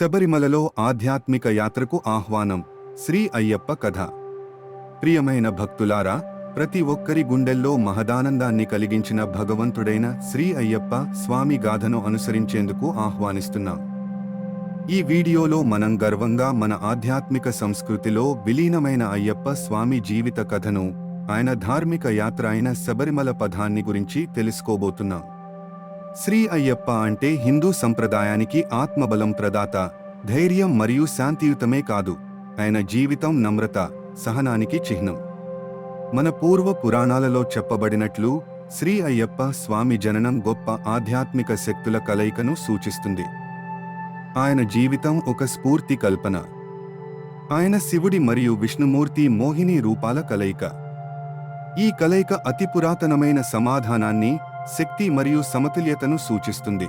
శబరిమలలో ఆధ్యాత్మిక యాత్రకు ఆహ్వానం. శ్రీ అయ్యప్ప కథ. ప్రియమైన భక్తులారా ప్రతి ఒక్కరి గుండెల్లో మహదానందాన్ని కలిగించిన భగవంతుడైన శ్రీ అయ్యప్ప స్వామి గాథను అనుసరించేందుకు ఆహ్వానిస్తున్నాం. ఈ వీడియోలో మనం గర్వంగా మన ఆధ్యాత్మిక సంస్కృతిలో విలీనమైన అయ్యప్ప స్వామి జీవిత కథను ఆయన ధార్మిక యాత్ర అయిన శబరిమల పదాన్ని గురించి తెలుసుకోబోతున్నాం. శ్రీ అయ్యప్ప అంటే హిందూ సంప్రదాయానికి ఆత్మబలం ప్రదాత ధైర్యం మరియు శాంతియుతమే కాదు ఆయన జీవితం నమ్రత సహనానికి చిహ్నం. మన పూర్వ పురాణాలలో చెప్పబడినట్లు శ్రీ అయ్యప్ప స్వామి జననం గొప్ప ఆధ్యాత్మిక శక్తుల కలయికను సూచిస్తుంది. ఆయన జీవితం ఒక స్ఫూర్తి కల్పన. ఆయన శివుడి మరియు విష్ణుమూర్తి మోహిని రూపాల కలయిక. ఈ కలయిక అతి పురాతనమైన సమాధానాన్ని శక్తి మరియు సమతుల్యతను సూచిస్తుంది.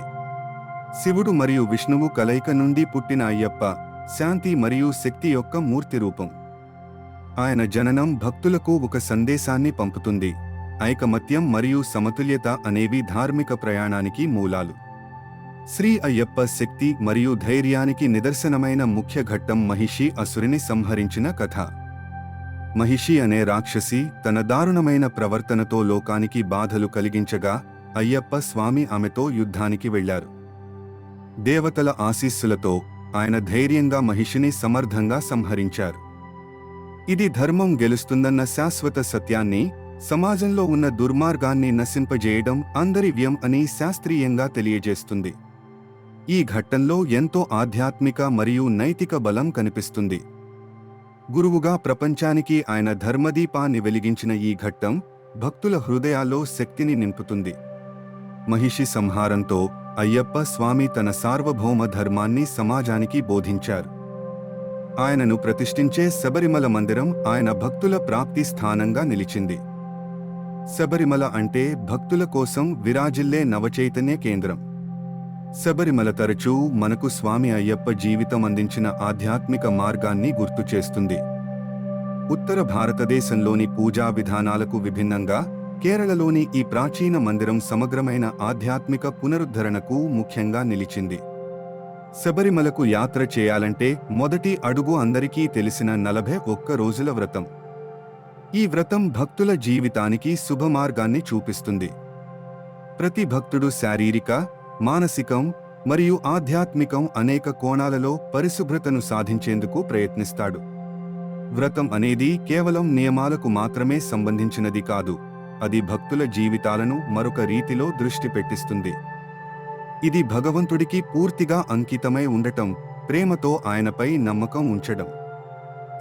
శివుడు మరియు విష్ణువు కలయిక నుండి పుట్టిన అయ్యప్ప శాంతి మరియు శక్తి యొక్క మూర్తి రూపం. ఆయన జననం భక్తులకు ఒక సందేశాన్ని పంపుతుంది. ఐకమత్యం మరియు సమతుల్యత అనేవి ధార్మిక ప్రయాణానికి మూలాలు. శ్రీ అయ్యప్ప శక్తి మరియు ధైర్యానికి నిదర్శనమైన ముఖ్య ఘట్టం మహిషి అసురిని సంహరించిన కథ. మహిషి అనే రాక్షసి తన దారుణమైన ప్రవర్తనతో లోకానికి బాధలు కలిగించగా అయ్యప్ప స్వామి ఆమెతో యుద్ధానికి వెళ్ళారు దేవతల ఆశీస్సులతో ఆయన ధైర్యంగా మహిషిని సమర్థంగా సంహరించారు. ఇది ధర్మం గెలుస్తుందన్న శాశ్వత సత్యాన్ని సమాజంలో ఉన్న దుర్మార్గాన్ని నశింపజేయడం అందరి వ్యం అని శాస్త్రీయంగా తెలియజేస్తుంది. ఈ ఘట్టంలో ఎంతో ఆధ్యాత్మిక మరియు నైతిక బలం కనిపిస్తుంది. గురువుగా ప్రపంచానికి ఆయన ధర్మదీపాన్ని వెలిగించిన ఈ ఘట్టం భక్తుల హృదయాల్లో శక్తిని నింపుతుంది. మహిషి సంహారంతో అయ్యప్ప స్వామి తన సార్వభౌమ ధర్మాన్ని సమాజానికి బోధించారు. ఆయనను ప్రతిష్ఠించే శబరిమల మందిరం ఆయన భక్తుల ప్రాప్తి స్థానంగా నిలిచింది. శబరిమల అంటే భక్తుల కోసం విరాజిల్లే నవచైతన్య కేంద్రం. శబరిమల తరచూ మనకు స్వామి అయ్యప్ప జీవితం అందించిన ఆధ్యాత్మిక మార్గాన్ని గుర్తు చేస్తుంది. ఉత్తర భారతదేశంలోని పూజా విధానాలకు విభిన్నంగా కేరళలోని ఈ ప్రాచీన మందిరం సమగ్రమైన ఆధ్యాత్మిక పునరుద్ధరణకు ముఖ్యంగా నిలిచింది. శబరిమలకు యాత్ర చేయాలంటే మొదటి అడుగు అందరికీ తెలిసిన నలభై ఒక్క రోజుల వ్రతం. ఈ వ్రతం భక్తుల జీవితానికి శుభమార్గాన్ని చూపిస్తుంది. ప్రతి భక్తుడు శారీరక మానసికం మరియు ఆధ్యాత్మికం అనేక కోణాలలో పరిశుభ్రతను సాధించేందుకు ప్రయత్నిస్తాడు. వ్రతం అనేది కేవలం నియమాలకు మాత్రమే సంబంధించినది కాదు అది భక్తుల జీవితాలను మరొక రీతిలో దృష్టి పెట్టిస్తుంది. ఇది భగవంతుడికి పూర్తిగా అంకితమై ఉండటం ప్రేమతో ఆయనపై నమ్మకం ఉంచడం.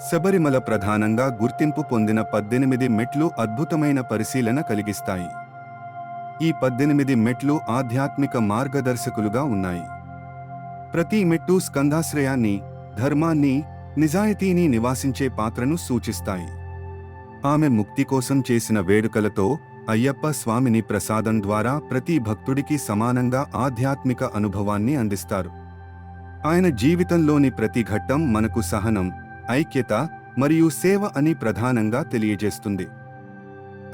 శబరిమల ప్రధానంగా గుర్తింపు పొందిన పద్దెనిమిది మెట్లు అద్భుతమైన పరిశీలన కలిగిస్తాయి. ఈ పద్దెనిమిది మెట్లు ఆధ్యాత్మిక మార్గదర్శకులుగా ఉన్నాయి. ప్రతి మెట్టు స్కంధాశ్రయాన్ని ధర్మాన్ని నిజాయితీని నివాసించే పాత్రను సూచిస్తాయి. ఆమె ముక్తి కోసం చేసిన వేడుకలతో అయ్యప్ప స్వామిని ప్రసాదం ద్వారా ప్రతి భక్తుడికి సమానంగా ఆధ్యాత్మిక అనుభవాన్ని అందిస్తారు. ఆయన జీవితంలోని ప్రతి ఘట్టం మనకు సహనం ఐక్యత మరియు సేవ అని ప్రధానంగా తెలియజేస్తుంది.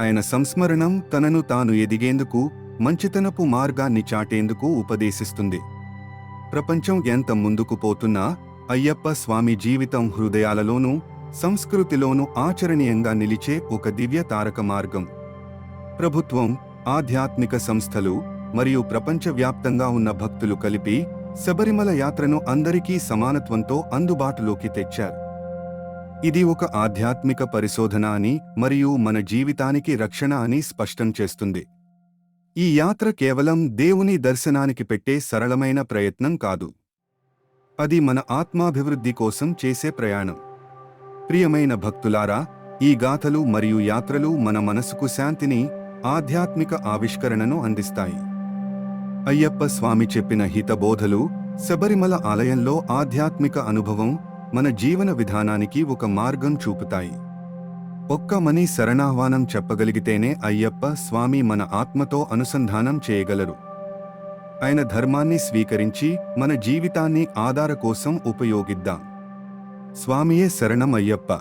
ఆయన సంస్మరణం తనను తాను ఎదిగేందుకు మంచితనపు మార్గాన్ని చాటేందుకు ఉపదేశిస్తుంది. ప్రపంచం ఎంత ముందుకు పోతున్నా అయ్యప్ప స్వామి జీవితం హృదయాలలోనూ సంస్కృతిలోనూ ఆచరణీయంగా నిలిచే ఒక దివ్య తారక మార్గం. ప్రభుత్వం ఆధ్యాత్మిక సంస్థలు మరియు ప్రపంచవ్యాప్తంగా ఉన్న భక్తులు కలిపి శబరిమల యాత్రను అందరికీ సమానత్వంతో అందుబాటులోకి తెచ్చారు. ఇది ఒక ఆధ్యాత్మిక పరిశోధన అని మరియు మన జీవితానికి రక్షణ అని స్పష్టం చేస్తుంది. ఈ యాత్ర కేవలం దేవుని దర్శనానికి పెట్టే సరళమైన ప్రయత్నం కాదు. అది మన ఆత్మాభివృద్ధి కోసం చేసే ప్రయాణం. ప్రియమైన భక్తులారా ఈ గాథలు మరియు యాత్రలు మన మనసుకు శాంతిని ఆధ్యాత్మిక ఆవిష్కరణను అందిస్తాయి. అయ్యప్ప స్వామి చెప్పిన హితబోధలు శబరిమల ఆలయంలో ఆధ్యాత్మిక అనుభవం మన జీవన విధానానికి ఒక మార్గం చూపుతాయి. ఒక్కమని శరణాహ్వానం చెప్పగలిగితేనే అయ్యప్ప స్వామి మన ఆత్మతో అనుసంధానం చేయగలరు. ఆయన ధర్మాన్ని స్వీకరించి మన జీవితాన్ని ఆధార కోసం ఉపయోగిద్దాం. స్వామియే శరణం అయ్యప్ప.